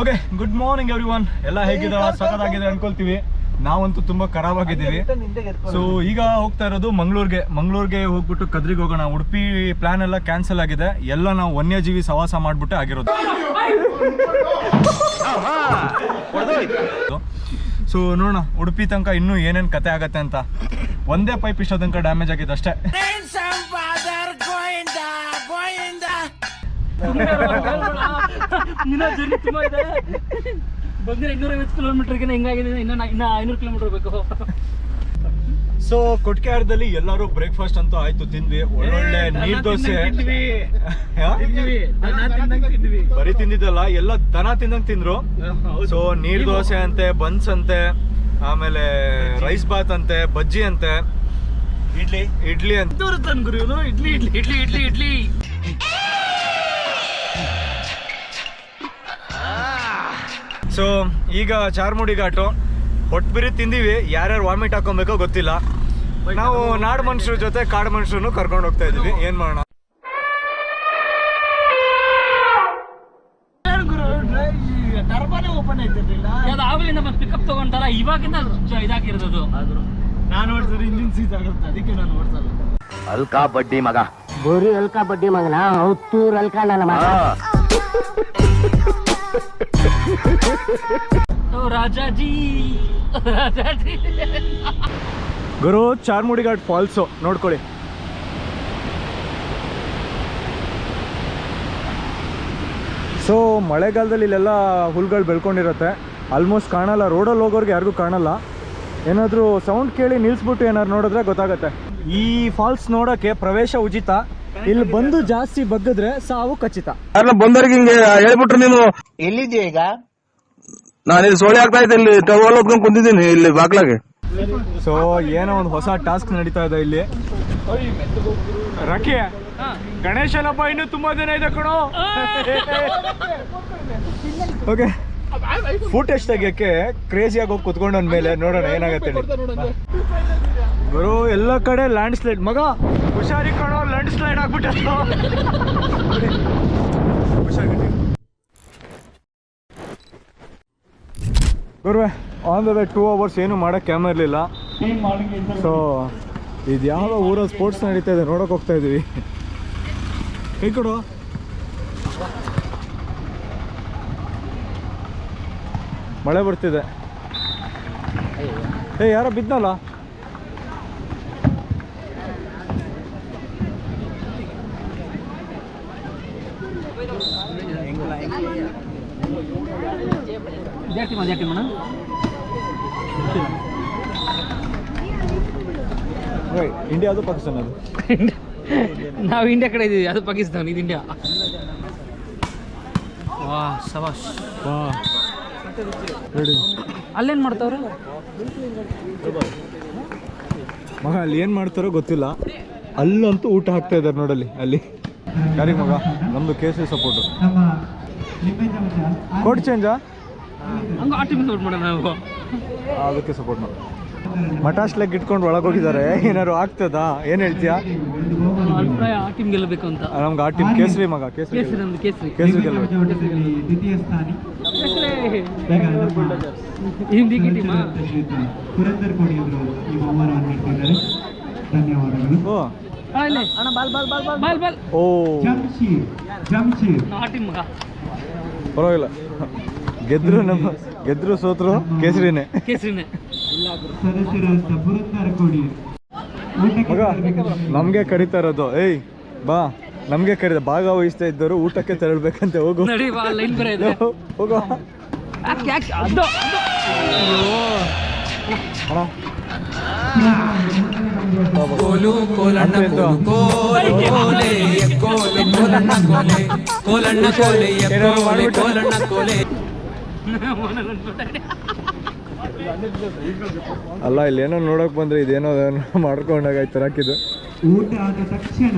Okay good morning everyone ಎಲ್ಲ ಹೇಗಿದಾವ ಸಖತ್ತಾಗಿದೆ ಅನ್ಕೊಳ್ತೀವಿ. ನಾವಂತೂ ತುಂಬಾ ಖರಾಬ್ ಆಗಿದ್ದೀವಿ ಸೊ ಈಗ ಹೋಗ್ತಾ ಇರೋದು ಮಂಗಳೂರಿಗೆ. ಮಂಗಳೂರಿಗೆ ಹೋಗ್ಬಿಟ್ಟು ಕದ್ರಿಗೆ ಹೋಗೋಣ. ಉಡುಪಿ ಪ್ಲಾನ್ ಎಲ್ಲ ಕ್ಯಾನ್ಸಲ್ ಆಗಿದೆ. ಎಲ್ಲ ನಾವು ವನ್ಯಜೀವಿ ಸವಾಸ ಮಾಡ್ಬಿಟ್ಟೆ ಆಗಿರೋದು. ಸೊ ನೋಡೋಣ. ಉಡುಪಿ ತನಕ ಇನ್ನೂ ಏನೇನು ಕತೆ ಆಗತ್ತೆ ಅಂತ. ಒಂದೇ ಪೈಪ್ ಇಷ್ಟ ತನಕ ಡ್ಯಾಮೇಜ್ ಆಗಿದೆ ಅಷ್ಟೇ. ನಿನ್ನ ಜರ್ನಿ ತುಂಬಾ ಇದೆ. ಬಂದಿರ ಇನ್ನೂರೈವತ್ತು ಕಿಲೋಮೀಟರ್ಗೆ ಹಿಂಗಾಗಿದೆ. ಇನ್ನ ಇನ್ನ ಐನೂರು ಕಿಲೋಮೀಟರ್ ಬೇಕು. ಸೊ ಕೊಟ್ಕೆಹಾರದಲ್ಲಿ ಎಲ್ಲರೂ ಬ್ರೇಕ್ಫಾಸ್ಟ್ ಅಂತೂ ಆಯ್ತು ತಿಂದ್ವಿ. ಒಳ್ಳೊಳ್ಳೆ ನೀರ್ ದೋಸೆ? ಬರೀ ತಿಂದಿದ್ದಲ್ಲ ಎಲ್ಲ ದನ ತಿಂದಂಗ್ ತಿಂದ್ರು. ಸೊ ನೀರ್ ದೋಸೆ ಅಂತೆ ಬನ್ಸ್ ಅಂತೆ ಆಮೇಲೆ ರೈಸ್ ಬಾತ್ ಅಂತೆ ಬಜ್ಜಿ ಅಂತೆ. ಇಡ್ಲಿ. ಇಡ್ಲಿ ಅಂತ. ಇಡ್ಲಿ ಇಡ್ಲಿ ಇಡ್ಲಿ ಇಡ್ಲಿ ಇಡ್ಲಿ. ಸೊ ಈಗ ಚಾರ್ಮುಡಿ ಘಾಟು. ಹೊಟ್ಟು ಬಿರಿ ತಿಂದಿವಿ ಯಾರ್ಯಾರು ವಾಮಿಟ್ ಹಾಕೊಬೇಕೋ ಗೊತ್ತಿಲ್ಲ. ನಾವು ನಾಡು ಮನುಷ್ಯರ ಜೊತೆ ಕಾಡು ಮನುಷ್ಯರನ್ನು ಕರ್ಕೊಂಡು ಹೋಗ್ತಾ ಇದೀವಿ ಏನ್ ಮಾಡೋಣ? ಓಪನ್ ಆಯ್ತಿರ್ಲಿಲ್ಲ ಪಿಕಪ್ ತಗೊಂತಾರ ಇವಾಗಿಂದ ಇದಾಗಿರೋದು. ನಾನು ಓಡಿಸಿದ್ರೆ ಇಂಜಿನ್ ಸೀಸ್ ಆಗುತ್ತೆ. ಅದಕ್ಕೆ ನಾನು ಓಡಿಸಲ್ಲ ಅಲ್ಕಾ ಬಡ್ಡಿ ಮಗ. ಬೋರಿ ಅಲ್ಕಾ ಬಡ್ಡಿ ಮಗನ? ಹೊತ್ತೂರ್ ಅಲ್ಕಾ ನನ್ನ ಮಗ. ರಾಜಾಜಿ. ರಾಜಾಜಿ. ಗುರು ಚಾರ್ಮುಡಿ ಘಾಟ್ ಫಾಲ್ಸು. ನೋಡ್ಕೊಳ್ಳಿ. ಸೊ ಮಳೆಗಾಲದಲ್ಲಿ ಇಲ್ಲೆಲ್ಲ ಹುಲ್ಗಳು ಬೆಳ್ಕೊಂಡಿರತ್ತೆ. ಆಲ್ಮೋಸ್ಟ್ ಕಾಣಲ್ಲ. ರೋಡಲ್ಲಿ ಹೋಗೋರಿಗೆ ಯಾರಿಗೂ ಕಾಣಲ್ಲ. ಏನಾದರೂ ಸೌಂಡ್ ಕೇಳಿ ನಿಲ್ಲಿಸ್ಬಿಟ್ಟು ಏನಾದ್ರು ನೋಡಿದ್ರೆ ಗೊತ್ತಾಗತ್ತೆ. ಈ ಫಾಲ್ಸ್ ನೋಡೋಕ್ಕೆ ಪ್ರವೇಶ ಉಚಿತ. ಇಲ್ಲಿ ಬಂದು ಜಾಸ್ತಿ ಬಗ್ಗಿದ್ರೆ ಸಾವು ಖಚಿತ. ಯಾರನ್ನ ಬಂದವ್ರಿಗೆ ಹಿಂಗೆ ಹೇಳ್ಬಿಟ್ರು ನೀನು? ಎಲ್ಲಿದ್ಯಾ ಈಗ? ನಾನು ಇಲ್ಲಿ ಸೋಳಿ ಆಗ್ತಾ ಇದ್ದೆ ಇಲ್ಲಿ ಟವಲ್ ಹೊತ್ಕೊಂಡ್ ಕುಂತಿದ್ದೀನಿ ಇಲ್ಲಿ ಬಾಗ್ಲಾಗೆ. ಸೊ ಏನೋ ಒಂದು ಹೊಸ ಟಾಸ್ಕ್ ನಡೀತಾ ಇದೆ ಇಲ್ಲಿ. ರಾಕಿ ಗಣೇಶನ ಹಬ್ಬ ಇನ್ನೂ ತುಂಬಾ ದಿನ ಇದೆ ಕಣೋ. ಓಕೆ ಫುಟೇಜ್ ತೆಗಿಯಕ್ಕೆ ಕ್ರೇಜಿಯಾಗಿ ಹೋಗಿ ಕುತ್ಕೊಂಡ್ ಮೇಲೆ ನೋಡೋಣ ಏನಾಗತ್ತೆ ಬರೋ ಗುರು ಎಲ್ಲ ಕಡೆ ಲ್ಯಾಂಡ್ ಸ್ಲೈಡ್ ಮಗ ಹುಷಾರಿ ಕಣೋ ಸ್ಲೈಡ್ ಆಗ್ಬಿಟ್ಟು ಗುರುವೆ on the way two hours ಏನು ಮಾಡೋಕ್ಕೆ ಕ್ಯಾಮ ಇರಲಿಲ್ಲ. ಸೊ ಇದು ಯಾವ ಊರಲ್ಲಿ ಸ್ಪೋರ್ಟ್ಸ್ ನಡೀತಾ ಇದೆ, ನೋಡಕ್ ಹೋಗ್ತಾ ಇದೀವಿ. ಕೈ ಕೊಡು. ಮಳೆ ಬರ್ತಿದೆ. ಏ, ಯಾರೋ ಬಿದ್ನಲ್ಲ? ಜಾಸ್ತಿ ಮಾ ಜಾಸ್ತಿ ಮಣ ಓಯ್, ಇಂಡಿಯಾ ಅದು ಪಾಕಿಸ್ತಾನ ಅದು. ನಾವು ಇಂಡಿಯಾ ಕಡೆ ಇದ್ದೀವಿ ಅದು ಪಾಕಿಸ್ತಾನ ಇದು ಇಂಡಿಯಾ ವಾ ಸವಾಶ್ ವಾ. ಅಲ್ಲೇನು ಅಲ್ಲೇನ್ ಮಾಡ್ತಾವ್ರೆ? ಮಗ ಅಲ್ಲಿ ಏನು ಮಾಡ್ತಾರೋ ಗೊತ್ತಿಲ್ಲ. ಅಲ್ಲಂತೂ ಊಟ ಹಾಕ್ತಾ ಇದ್ದಾರೆ ನೋಡಲ್ಲಿ ಅಲ್ಲಿ. ಯಾರಿಗೆ ಮಗ? ನಮ್ದು ಸಿ ಸಪೋರ್ಟು ಕೋಡ್ ಚೇಂಜಾ ಹಂಗ ಆ ಟೀಮ್ ಸಪೋರ್ಟ್ ಮಾಡೋಣ ನಾವು? ಅದಕ್ಕೆ ಸಪೋರ್ಟ್ ಮಾಡಿ ಮಟಾಶ್ ಲೆಗ್ ಇಟ್ಕೊಂಡು ಒಳಗೆ ಹೋಗಿದ್ದಾರೆ ಏನಾದ್ರು ಆಗ್ತದಾ? ಏನು ಹೇಳ್ತೀಯಾ? ಅಭಿಪ್ರಾಯ ಆ ಟೀಮ್ ಗೆಲ್ಲಬೇಕು ಅಂತ. ನಮ್ಗೆ ಆ ಟೀಮ್ ಕೇಸರಿ ಮಗ ಕೇಸರಿ ಕೇಸರಿ ನಮ್ದು ಕೇಸರಿ. ಕೇಸರಿ ಗೆಲ್ಬೇಕು. ದ್ವಿತೀಯ ಸ್ಥಾನಿ. ಈಗ ಹಿಂದಿ ಟೀಮಾ ಪುರಂದರ್ ಕೋಡಿ ಅವರು ಈ ಬಹುಮಾನವನ್ನು ನೀಡ್ತಿದ್ದಾರೆ ಧನ್ಯವಾದಗಳು. ಓ. ಅಣ್ಣ ball ball ball ball. Ball ball. ಓ. ಜಮ್ಶೀರ್ ಜಮ್ಶೀರ್ ಆ ಟೀಮ್ ಮಗ. ಪರವಾಗಿಲ್ಲ. ಗೆದ್ರು ನಮ್ಮ ಗೆದ್ರು ಸೋತ್ರು ಕೇಸರಿನೇ. ಕೇಸರಿನೇ. ನಮ್ಗೆ ಮಗ ನಮಗೆ ಕರಿತಾ ಇರೋದು. ಏಯ್ ಬಾ. ನಮಗೆ ಕರೀದ ಭಾಗವಹಿಸ್ತಾ ಇದ್ದರು ಊಟಕ್ಕೆ ತೆರಳ್ಬೇಕಂತ ಹೋಗು. ನಡಿ ಬಾ ಲೈನ್ ಬರ ಇದೆ. ಹೋಗೋ. ಕೋಲು ಕೋಲಣ್ಣ ಕೋಲೆ ಎಂತ? ಕೋಲು ಕೋಲೆ ಕೋಲೆ ಕೋಲಣ್ಣ ಕೋಲೆ ಕೋಲಣ್ಣ ಕೋಲೆ ಏನಾದ್ರು ಕೋಲೆ ಕೋಲಣ್ಣ ಕೋಲೆ. ಅಲ್ಲ ಇಲ್ಲಿ ಏನೋ ನೋಡಕ್ ಬಂದ್ರೆ ಇದೇನೋ ಮಾಡ್ಕೊಂಡಾಗ ಆಯ್ತು ಹಾಕಿದ್ದು ಊಟ ಆದ ತಕ್ಷಣ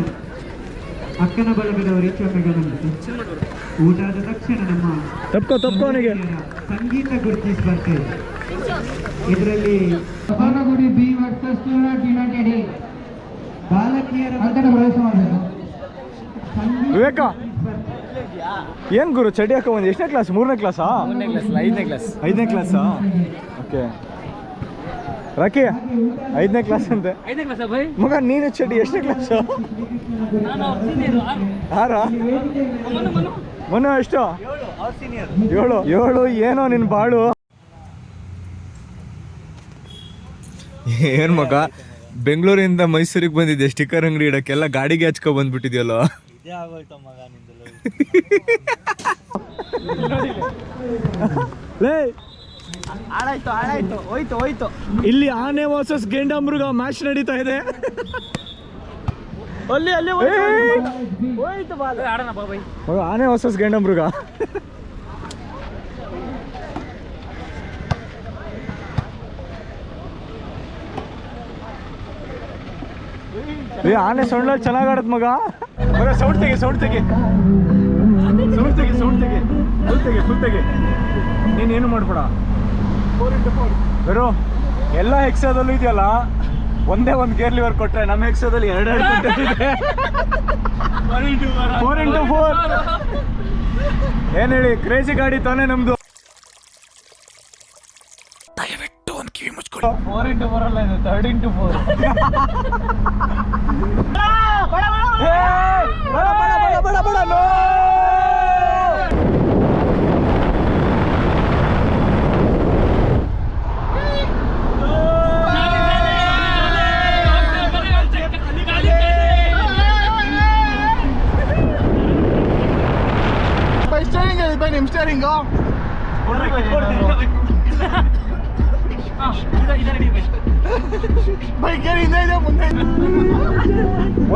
ಅಕ್ಕನ ಬಳಗದವರು ಹೆಚ್ಚೊಮ್ಮೆ ಗಮನಿಸಿ ಊಟ ಆದ ತಕ್ಷಣ ನಮ್ಮ ತಪ್ಕೋ ತಪ್ಕೋನಿಗೆ ಸಂಗೀತ ಗುರುತಿ ಸ್ಪರ್ಧೆ ಇದರಲ್ಲಿ ಸಭಾನಗುಡಿ ಬಿ ವರ್ಸಸ್ ಯುನೈಟೆಡ್ ಬಾಲಕಿಯರ ಪ್ರವೇಶ ಮಾಡಬೇಕು. ವಿವೇಕ. ಏನ್ ಗುರು ಚಡಿ ಹಾಕೋ ಬಂದು ಎಷ್ಟನೇ ಕ್ಲಾಸ್ ಮೂರನೇ ಕ್ಲಾಸಾ ಕ್ಲಾಸ್ ಐದನೇ ಕ್ಲಾಸ್ ಐದನೇ ಕ್ಲಾಸಾ ಓಕೆ ರಾಕಿ ಐದನೇ ಕ್ಲಾಸ್ ಅಂತೆ. ಐದನೇ ಕ್ಲಾಸ್ ಬೈ ಮಗ ನೀನು ಚಡಿ ಎಷ್ಟನೇ ಕ್ಲಾಸು ನಾನು ಮೊನ್ನೆ ಸೀನಿಯರು ಆರ ಮನು ಮನು. ಮನು ಎಷ್ಟು? ಏಳು ಏಳು ಏನೋ ನಿನ್ ಬಾಳು. ಏನ್ ಮಗ ಬೆಂಗಳೂರಿಂದ ಮೈಸೂರಿಗೆ ಬಂದಿದ್ದೆ ಸ್ಟಿಕ್ಕರ್ ಅಂಗಡಿ ಇಡಕ್ಕೆಲ್ಲ ಗಾಡಿಗೆ ಹಚ್ಕೊ ಬಂದ್ಬಿಟ್ಟಿದ್ಯಲ್ಲ? ಲೇ. ಹಾಳಾಯ್ತು ಹಾಳಾಯ್ತು ಹೋಯ್ತು ಹೋಯ್ತು. ಇಲ್ಲಿ ಆನೆ ವರ್ಸಸ್ ಗೆಂಡ ಮೃಗ ಮ್ಯಾಚ್ ನಡೀತಾ ಇದೆ. ಅಲ್ಲಿ ಅಲ್ಲಿ! ಹೋಯ್ತು ಬಾಲ್. ಆಡೋಣ ಆನೆ ವರ್ಸಸ್ ಗೆಂಡ ಮೃಗ. ಏ ಆನೆ ಸೊಳ್ಳ ಚೆನ್ನಾಗಿ ಆಡತ್ ಮಗ. ಸೌಂಡ್ ತೆಗೆ ಸೌಂಡ್ ತೆಗೆ. ಸೌಂಡ್ ತೆಗೆ ಸೌಂಡ್ ತೆಗೆ. ಫುಲ್ ತೆಗೆ ಫುಲ್ ತೆಗೆ. ನೀನು ಏನು ಮಾಡ್ಬೇಡ. ಬರೋ ಎಲ್ಲ ಎಕ್ಸಾದಲ್ಲೂ ಇದೆಯಲ್ಲ? ಒಂದೇ ಒಂದು ಗೇರ್ ಲಿವರ್ ಕೊಟ್ಟರೆ ನಮ್ಮ ಹೆಕ್ಸಾದಲ್ಲಿ ಎರಡೆರಡು ಕೊಟ್ಟಿದೆ ಫೋರ್ ಇಂಟು ಫೋರ್ ಏನ್ ಹೇಳಿ ಕ್ರೇಜಿ ಗಾಡಿ ತಾನೇ ನಮ್ದು. ಫೋರ್ ಇಂಟು ಫೋರ್ ಅಲ್ಲ ಇದು ಥರ್ಡ್ ಇಂಟು ಫೋರ್ ಏ, ಬೇಡ, ಬೇಡ, ಬೇಡ, ಬೇಡ,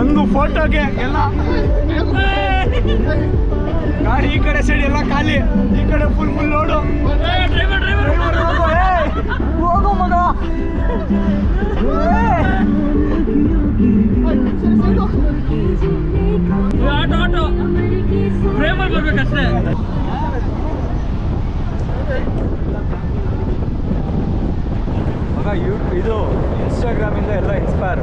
ಒಂದು ಫೋಟೋಗೆ ಎಲ್ಲ ಗಾಡಿ ಈ ಕಡೆ ಸೈಡ್ ಎಲ್ಲ ಖಾಲಿ ಈ ಕಡೆ ಫುಲ್ ಫುಲ್ ನೋಡು ಹೋಗು, ಮಗ! ಆಟೋ ಆಟೋ ಫ್ರೇಮಲ್ಲಿ ಬರ್ಬೇಕಷ್ಟೇ ಮಗ ಯೂ ಇದು ಇನ್ಸ್ಟಾಗ್ರಾಮಿಂದ ಎಲ್ಲ ಇನ್ಸ್ಪೈರ್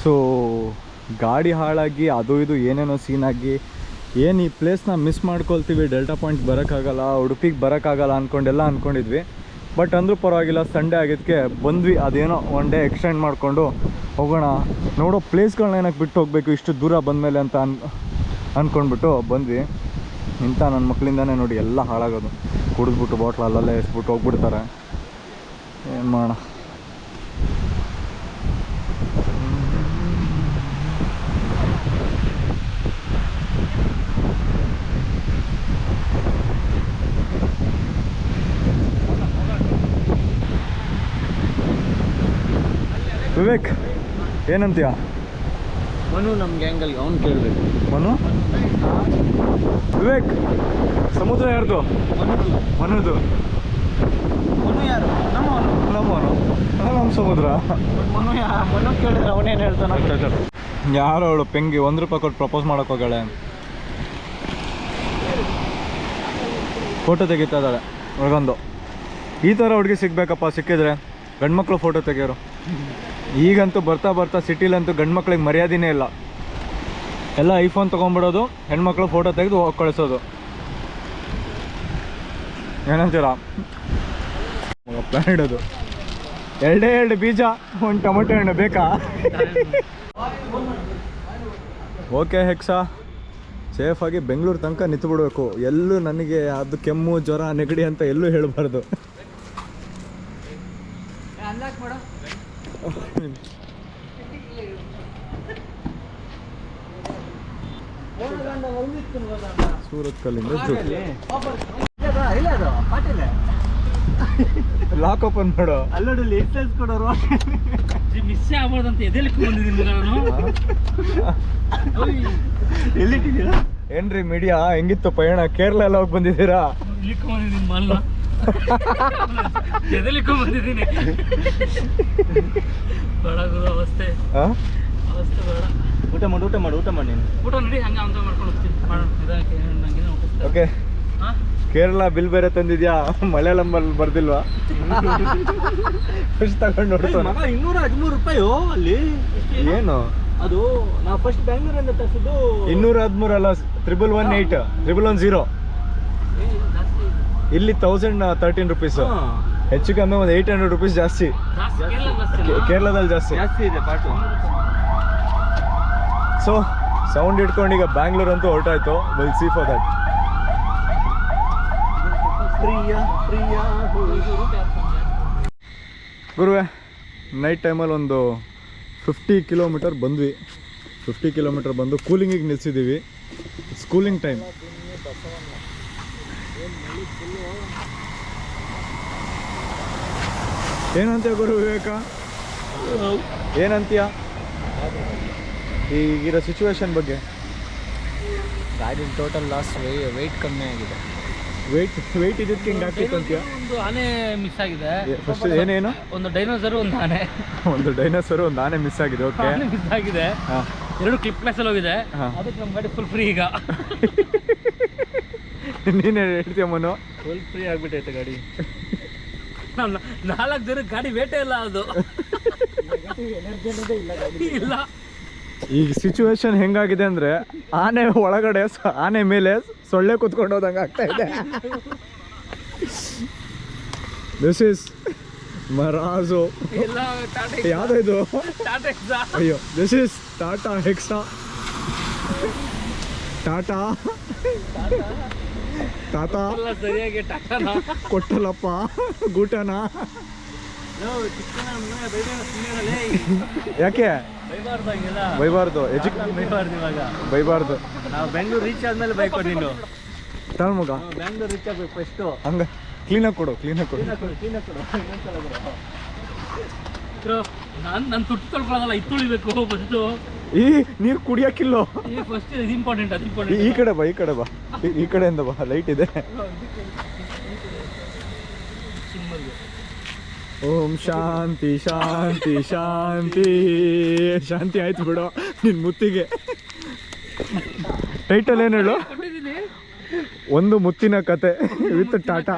ಸೊ ಗಾಡಿ ಹಾಳಾಗಿ, ಅದು ಇದು ಏನೇನೋ ಸೀನಾಗಿ ಏನು ಈ ಪ್ಲೇಸ್ನ ಮಿಸ್ ಮಾಡ್ಕೊಳ್ತೀವಿ ಡೆಲ್ಟಾ ಪಾಯಿಂಟ್ ಬರೋಕ್ಕಾಗಲ್ಲ ಉಡುಪಿಗೆ ಬರೋಕ್ಕಾಗಲ್ಲ ಅಂದ್ಕೊಂಡೆಲ್ಲ ಅಂದ್ಕೊಂಡಿದ್ವಿ ಬಟ್ ಅಂದರೂ ಪರವಾಗಿಲ್ಲ ಸಂಡೇ ಆಗಿದ್ದಕ್ಕೆ ಬಂದ್ವಿ, ಅದೇನೋ ಒನ್ ಡೇ ಎಕ್ಸ್ಟೆಂಡ್ ಮಾಡಿಕೊಂಡು. ಹೋಗೋಣ. ನೋಡೋ ಪ್ಲೇಸ್ಗಳನ್ನ ಏನಕ್ಕೆ ಬಿಟ್ಟು ಹೋಗಬೇಕು? ಇಷ್ಟು ದೂರ ಬಂದಮೇಲೆ ಅಂತ ಅನ್ ಅಂದ್ಕೊಂಡ್ಬಿಟ್ಟು ಬಂದ್ವಿ. ಇಂಥ ನನ್ನ ಮಕ್ಕಳಿಂದನೇ ನೋಡಿ ಎಲ್ಲ ಹಾಳಾಗೋದು. ಕುಡಿದ್ಬಿಟ್ಟು ಬಾಟ್ಲ್ ಅಲ್ಲಲ್ಲೇ ಎಸ್ಬಿಟ್ಟು ಹೋಗ್ಬಿಡ್ತಾರೆ. ಏನು ಮಾಡೋಣ? ವಿವೇಕ್! ಏನಂತೀಯ? ಮನು ನಮ್ಮ ಗ್ಯಾಂಗಲ್ಲಿ ಅವ್ನು ಕೇಳಬೇಕು. ಮನು? ವಿವೇಕ್ ಸಮುದ್ರ ಯಾರ್ದು? ಮನುದು. ಮನು ಯಾರು? ನಮ್ಮವನು ನಮ್ಮವನು ನಮ್ಮ ಸಮುದ್ರ. ಮನು ಯಾ ಮನು ಕೇಳಿದ್ರೆ ಅವನೇನು ಹೇಳ್ತಾನೆ? ಯಾರು ಅವಳು? ಪೆಂಗಿ ಒಂದು ರೂಪಾಯಿ ಕೊಟ್ಟು ಪ್ರಪೋಸ್ ಮಾಡಕ್ ಹೋಗಾಳೆ ಫೋಟೋ ತೆಗಿತಾ ಇದ್ದಾಳೆ ಒಳಗೊಂದು. ಈ ಥರ ಹುಡುಗಿ ಸಿಗ್ಬೇಕಪ್ಪ ಸಿಕ್ಕಿದ್ರೆ? ಗಂಡ್ಮಕ್ಳು ಫೋಟೋ ತೆಗಿಯೋರು. ಈಗಂತೂ ಬರ್ತಾ ಬರ್ತಾ ಸಿಟಿಲಂತೂ ಗಂಡ್ಮಕ್ಳಿಗೆ ಮರ್ಯಾದೆನೇ ಇಲ್ಲ. ಎಲ್ಲ ಐಫೋನ್ ತೊಗೊಂಬಿಡೋದು ಹೆಣ್ಮಕ್ಳು ಫೋಟೋ ತೆಗೆದು ಹೋಗಿ ಕಳಿಸೋದು. ಏನಂತೀರ ಪ್ಲಾನ್ ಇಡೋದು. ಎರಡೇ ಎರಡು ಬೀಜ, ಒಂದು ಟೊಮೆಟೊ ಹಣ್ಣು ಬೇಕಾ? ಓಕೆ ಹೆಕ್ಸಾ ಸೇಫಾಗಿ ಬೆಂಗಳೂರು ತನಕ ನಿಂತು ಬಿಡಬೇಕು ಎಲ್ಲೂ ನನಗೆ ಅದು ಕೆಮ್ಮು, ಜ್ವರ, ನೆಗಡಿ ಅಂತ ಎಲ್ಲೂ ಹೇಳಬಾರ್ದು. ಸೂರತ್ ಕಲ್ಲಿಂದ ಇಲ್ಲ ಅದು ಪಾಟಿಲ್ಲ ಲಾಕ್ ಓಪನ್ ಮಾಡೋ. ಅಲ್ಲೋಡಿ ಎಕ್ಸೈಸ್ ಕೊಡೋರು ಮಿಸ್ ಆಗ್ಬಾರ್ದಂತ. ಎದೆಲ್ಲಿ ಬಂದಿದ್ದೀನಿ ನಾನು ಎಲ್ಲಿಟ್ಟಿದ್ದೀರಾ? ಏನ್ರಿ ಮೀಡಿಯಾ ಹೆಂಗಿತ್ತು ಪಯಣ? ಕೇರಳ ಎಲ್ಲ ಹೋಗಿ ಬಂದಿದ್ದೀರಾ? ಮಲ್ಲ ಎದೆಲಿಕ್ಕೊಂಡ್ ಬಂದಿದ್ದೀನಿ ಬೇಡ ಗುರು ಅವಸ್ಥೆ. ಆ? ಅವಸ್ಥೆ ಬೇಡ. ಊಟ ಮಾಡಿ ಊಟ ಮಾಡಿ ಊಟ ಮಾಡಿ ಊಟ ನಡಿ ಹಂಗೆ ಅಂತ ಮಾಡ್ಕೊಂಡು ಹೋಗ್ತೀನಿ. ಮಾಡೋಣ ನಿಧಾನಕ್ಕೆ ನಂಗೆ ಓಕೆ. ಕೇರಳ ಬಿಲ್ ಬೇರೆ ತಂದಿದ್ಯಾ? ಮಲಯಾಳಂ ಬರ್ದಿಲ್ವಾ? ಫಸ್ಟ್ ತಗೊಂಡು ನೋಡ್ತಾನೆ ಮಗ ಇನ್ನೂರ ಹದಿಮೂರು ರೂಪಾಯಿ ಅಲ್ಲಿ? ಏನು? ಅದು ನಾವು ಫಸ್ಟ್ ಬ್ಯಾಂಗ್ಳೂರಿಂದ ತರಿಸಿದ್ದು ಇನ್ನೂರ ಹದಿಮೂರು ಅಲ್ಲ triple one eight triple one zero ಇಲ್ಲಿ ತೌಸಂಡ್ ತರ್ಟೀನ್ ರುಪೀಸ್ ಹೆಚ್ಚು ಕಮ್ಮಿ ಒಂದು ಏಯ್ಟ್ ಹಂಡ್ರೆಡ್ ರುಪೀಸ್ ಜಾಸ್ತಿ. ಕೇರಳದಲ್ಲಿ ಜಾಸ್ತಿ ಜಾಸ್ತಿ. ಇದೆ ಪಾಟು ಸೊ ಸೌಂಡ್ ಇಟ್ಕೊಂಡು ಈಗ ಬ್ಯಾಂಗ್ಳೂರ್ ಅಂತೂ ಹೊರಟಾಯ್ತು ವಿಲ್ ಸಿ ಫಾರ್ ದಟ್ ಗುರುವೆ ನೈಟ್ ಟೈಮಲ್ಲಿ ಒಂದು ಫಿಫ್ಟಿ ಕಿಲೋಮೀಟರ್ ಬಂದ್ವಿ. ಫಿಫ್ಟಿ ಕಿಲೋಮೀಟರ್ ಬಂದು ಕೂಲಿಂಗಿಗೆ ನಿಲ್ಸಿದ್ದೀವಿ ಸ್ಕೂಲಿಂಗ್ ಟೈಮ್ ಏನಂತೀಯ ಗುರು ವಿವೇಕ? ಏನಂತೀಯ? ಈಗಿರೋ ಸಿಚುವೇಶನ್ ಬಗ್ಗೆ? ಗಾಡಿ ಟೋಟಲ್ ಲಾಸ್ ವೆಯ್ಟ್ ಕಮ್ಮಿ ಆಗಿದೆ. ವೆಯ್ಟ್ ವೆಯ್ಟ್ ಇದಕ್ಕೆ ಹಿಂಗೆ ಹಾಕಿತ್ತು ಅಂತೀಯ? ಒಂದು ಆನೆ ಮಿಸ್ ಆಗಿದೆ. ಫಸ್ಟ್ ಏನೇನು? ಒಂದು ಡೈನೋಸರ್ ಒಂದು ಆನೆ. ಒಂದು ಡೈನೋಸರು ಒಂದು ಆನೆ ಮಿಸ್ ಆಗಿದೆ ಓಕೆ ಆನೆ ಮಿಸ್ ಆಗಿದೆ. ಎರಡು ಕ್ಲಿಪ್ ಕ್ಲಾಸ್ ಅಲ್ಲಿ ಹೋಗಿದೆ. ಅದಕ್ಕೆ ನಮ್ಮ ಗಾಡಿ ಫುಲ್ ಫ್ರೀ ಈಗ. ನೀನೇ ಹೇಳ್ತೀಯ ಮನು? ಫುಲ್ ಫ್ರೀ ಆಗಿಬಿಟ್ಟೈತೆ ಗಾಡಿ. ನಾಲ್ಕು ಜನ ಗಾಡಿ ವೇಟೇ ಇಲ್ಲ ಅದು. ಇಲ್ಲ. ಈಗ ಸಿಚುವೇಶನ್ ಹೆಂಗಾಗಿದೆ ಅಂದ್ರೆ ಆನೆ ಒಳಗಡೆ ಸ- ಆನೆ ಮೇಲೆ ಸೊಳ್ಳೆ ಕುತ್ಕೊಂಡು ಹೋದಂಗೆ ಆಗ್ತಾ ಇದೆ. ದಿಸ್ ಇಸ್ ಮರಾಜು ಟಾಟಾ ಯಾವ್ದು ಇದು? ಟಾಟಾ ಎಕ್ಸಾ ಅಯ್ಯೋ this is Tata Hexa Tata ಎಲ್ಲ ಸರಿಯಾಗಿ ಟಾಟಾನ. ಕೊಟ್ಟಲಪ್ಪ ಗೂಟನ. ಯಾಕೆ? ಬೈಬಾರ್ದು. ಬೈಬಾರ್ದು ನಾವು ಬೆಂಗಳೂರು ರೀಚ್ ಆದ್ಮೇಲೆ ಬೈಕ್ ನೀನು. ತಾಳ್ ಮಗ. ಬೆಂಗಳೂರು ರೀಚ್ ಆಗ್ಬೇಕು ಫಸ್ಟು ಹಂಗ. ಕ್ಲೀನಾಗಿ ಕೊಡು ಕ್ಲೀನಾಗಿ ಕೊಡು. ನಾನು ನಾನು ತುಟ್ಟು ತೊಳ್ಕೊಳ್ಳೋದಲ್ಲ ಇದು ತುಳಿಬೇಕು ಫಸ್ಟು ಈ ನೀರು ಕುಡಿಯಕ್ಕಿಲ್ಲೋ? ಈ ಕಡೆ ಬಾ ಈ ಕಡೆ ಬಾ. ಈ- ಕಡೆಯಿಂದ ಬಾ ಲೈಟ್ ಇದೆ. ಓಂ ಶಾಂತಿ ಶಾಂತಿ ಶಾಂತಿ. ಶಾಂತಿ ಆಯ್ತು ಬಿಡು ನಿನ್ ಮುತ್ತಿಗೆ. ಟೈಟಲ್ ಏನು ಹೇಳು? ಒಂದು ಮುತ್ತಿನ ಕತೆ ವಿತ್ ಟಾಟಾ.